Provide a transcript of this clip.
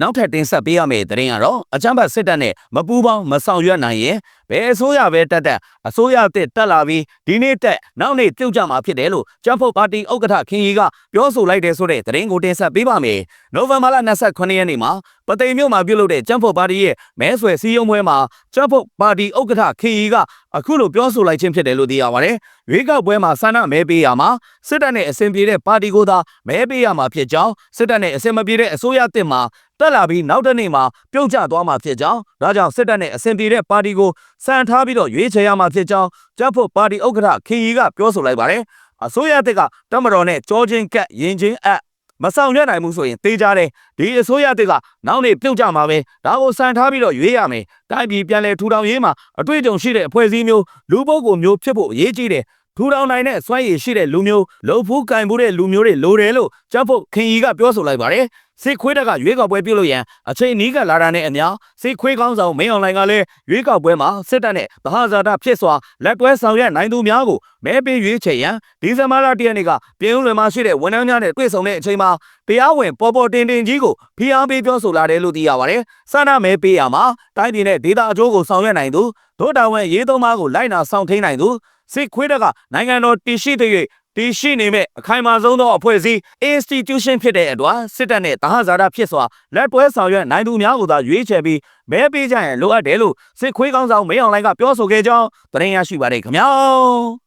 နောက်ထပ်တင်ဆက်ပေးရမယ့်သတင်းကတော့အကြမ်းဖက်စစ်တပ်နဲ့မပူးပေါင်းမဆောင်ရွက်နိုင်ရင်ဘယ်အစိုးရပဲတက်တက်အစိုးရတစ်တက်လာပြီးဒီနေ့တက်နောက်နေ့ပြုတ်ကြမှာဖြစ်တယ်လို့ကျန်းဖို့ပါတီဥက္ကဋ္ဌခင်ကြီးကပြောဆိုလိုက်တယ်ဆိုတဲ့သတင်းကိုတင်ဆက်ပေးပါမယ်။နိုဝင်ဘာလ29ရက်နေ့မှာပသိမ်မြို့မှာပြုလုပ်တဲ့ကျန်းဖို့ပါတီရဲ့မဲဆွယ်စည်းရုံးပွဲမှာကျန်းဖို့ပါတီဥက္ကဋ္ဌခင်ကြီးကအခုလိုပြောဆိုလိုက်ခြင်းဖြစ်တယ်လို့သိရပါတယ်။ရွေးကောက်ပွဲမှာဆန္ဒမဲပေးရမှာစစ်တပ်နဲ့အစဉ်ပြေတဲ့ပါတီကိုသာမဲပေးရမှာဖြစ်ကြောင်းစစ်တပ်နဲ့အစဉ်မပြေတဲ့အစိုးရတစ်မှာတက်လာပြီးနောက်တစ်နေ့မှာပြုတ်ကျသွားမှာဖြစ်ကြောင်းဒါကြောင့်စစ်တပ်နဲ့အစဉ်ပြေတဲ့ပါတီကိုစံထားပြီးတော့ရွေးချယ်ရမှာဖြစ်ကြောင်းကျန်းဖို့ပါတီဥက္ကဋ္ဌခင်ကြီးကပြောဆိုလိုက်ပါတယ်အစိုးရတစ်ကတမတော်နဲ့ကြောချင်းကပ်ရင်ချင်းအပ်မဆောင်ရွက်နိုင်ဘူးဆိုရင်တေးကြတယ်ဒီအစိုးရတစ်ကနောက်နေ့ပြုတ်ကြမှာပဲဒါကိုစံထားပြီးတော့ရွေးရမယ်တိုင်းပြည်ပြန်လည်ထူထောင်ရေးမှာအတွေ့အကြုံရှိတဲ့အဖွဲ့အစည်းမျိုးလူပုဂ္ဂိုလ်မျိုးဖြစ်ဖို့အရေးကြီးတယ် ထူထောင်နိုင်တဲ့စွမ်းရည်ရှိတဲ့လူမျိုးလုံဖူးကင်ဖို့တဲ့လူမျိုးတွေလိုတယ်လို့ကျန်းဖို့ခင်ကြီးကပြောဆိုလိုက်ပါတယ်စစ်ခွေးတက်ကရွေးကောက်ပွဲပြုလုပ်ရန်အချိန်နီးကလာတာနဲ့အမျှစစ်ခွေးကောင်းဆောင်မင်းအောင်လှိုင်ကလည်းရွေးကောက်ပွဲမှာစစ်တပ်နဲ့ဗဟာဇာတာဖြစ်စွာလက်တွဲဆောင်ရွက်နိုင်သူများကိုမဲပေးရွေးချယ်ရန်ဒီဇင်ဘာလ၁ရက်နေ့ကပြည်ဦးလွင်မှာရှိတဲ့ဝန်ထမ်းများနဲ့တွေ့ဆုံတဲ့အချိန်မှာတရားဝင်ပေါ်ပေါ်တင်တင်ကြီးကိုဖိအားပေးပြောဆိုလာတယ်လို့သိရပါတယ်။စန္ဒမဲပေးရမှာတိုင်းပြည်နဲ့ဒေသအကျိုးကိုဆောင်ရွက်နိုင်သူဒုတာဝန်ရေးသုံးပါးကိုလိုက်နာဆောင်ထိန်နိုင်သူ စစ်ခွေးတက်ကနိုင်ငံတော်တည်ရှိတဲ့တည်ရှိနေမဲ့အခိုင်အမာဆုံးသောအဖွဲ့အစည်း institution ဖြစ်တဲ့အတွက်စစ်တပ်နဲ့တဟဇာတာဖြစ်စွာလက်တွဲဆောင်ရွက်နိုင်သူများကိုသာရွေးချယ်ပြီးမဲပေးကြရင်လိုအပ်တယ်လို့စစ်ခွေးကောင်းဆောင်မင်းအောင်လှိုင်ကပြောဆိုခဲ့ကြောင်းသတင်းရရှိပါတယ်ခင်ဗျာ